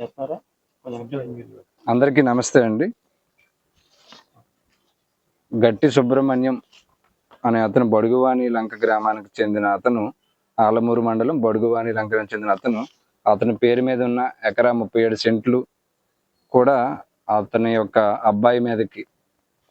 చెప్తారా అందరికీ నమస్తే అండి. గట్టి సుబ్రహ్మణ్యం అనే అతను బడుగువాణి లంక గ్రామానికి చెందిన అతను ఆలమూరు మండలం బడుగువాణి లంకకి చెందిన అతను అతని పేరు మీద ఉన్న ఎకరా ముప్పై ఏడు సెంట్లు కూడా అతని యొక్క అబ్బాయి మీదకి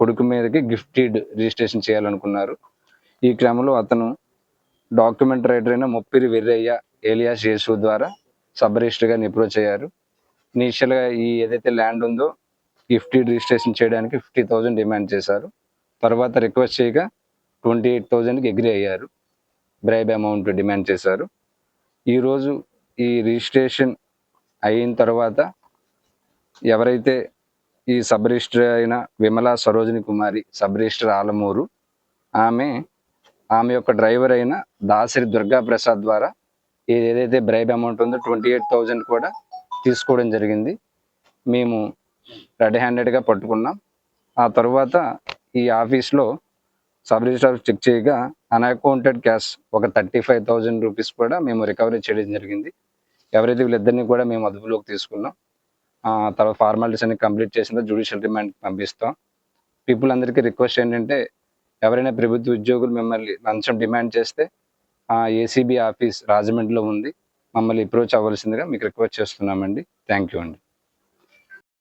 కొడుకు మీదకి గిఫ్టెడ్ రిజిస్ట్రేషన్ చేయాలనుకున్నారు. ఈ క్రమంలో అతను డాక్యుమెంట్ రైటర్ అయిన ముప్పిరి వెర్రయ్య ఏలియాస్ యేసు ద్వారా సబ్ రిజిస్టర్గా నిప్రోచ్ అయ్యారు. ఇనీషియల్గా ఈ ఏదైతే ల్యాండ్ ఉందో గిఫ్టీ రిజిస్ట్రేషన్ చేయడానికి ఫిఫ్టీ థౌజండ్ డిమాండ్ చేశారు. తర్వాత రిక్వెస్ట్ చేయగా ట్వంటీ ఎయిట్ థౌజండ్కి అగ్రి అయ్యారు. బ్రైబ్ అమౌంట్ డిమాండ్ చేశారు. ఈరోజు ఈ రిజిస్ట్రేషన్ అయిన తర్వాత ఎవరైతే ఈ సబ్ రిజిస్టర్ అయిన విమలా సరోజిని కుమారి సబ్ రిజిస్టర్ ఆలమూరు ఆమె ఆమె యొక్క డ్రైవర్ అయిన దాసరి దుర్గా ప్రసాద్ ద్వారా ఏదైతే బ్రైబ్ అమౌంట్ ఉందో ట్వంటీ ఎయిట్ థౌజండ్ కూడా తీసుకోవడం జరిగింది. మేము రెడ్ హ్యాండెడ్గా పట్టుకున్నాం. ఆ తర్వాత ఈ ఆఫీస్లో సబ్ రిజిస్టర్ చెక్ చేయగా అన్అకౌంటెడ్ క్యాష్ ఒక థర్టీ ఫైవ్ థౌజండ్ రూపీస్ కూడా మేము రికవరీ చేయడం జరిగింది. ఎవరైతే వీళ్ళిద్దరిని కూడా మేము అదుపులోకి తీసుకున్నాం. ఆ తర్వాత ఫార్మాలిటీస్ అన్ని కంప్లీట్ చేసిన జ్యుడిషియల్ రిమాండ్ పంపిస్తాం. పీపుల్ అందరికీ రిక్వెస్ట్ ఏంటంటే ఎవరైనా ప్రభుత్వ ఉద్యోగులు మిమ్మల్ని లంచం డిమాండ్ చేస్తే ఆ ఏసీబీ ఆఫీస్ రాజమండ్రిలో ఉంది. మమ్మల్ని అప్రోచ్ అవ్వాల్సిందిగా మీకు రిక్వెస్ట్ చేస్తున్నామండి. థ్యాంక్ యూ అండి.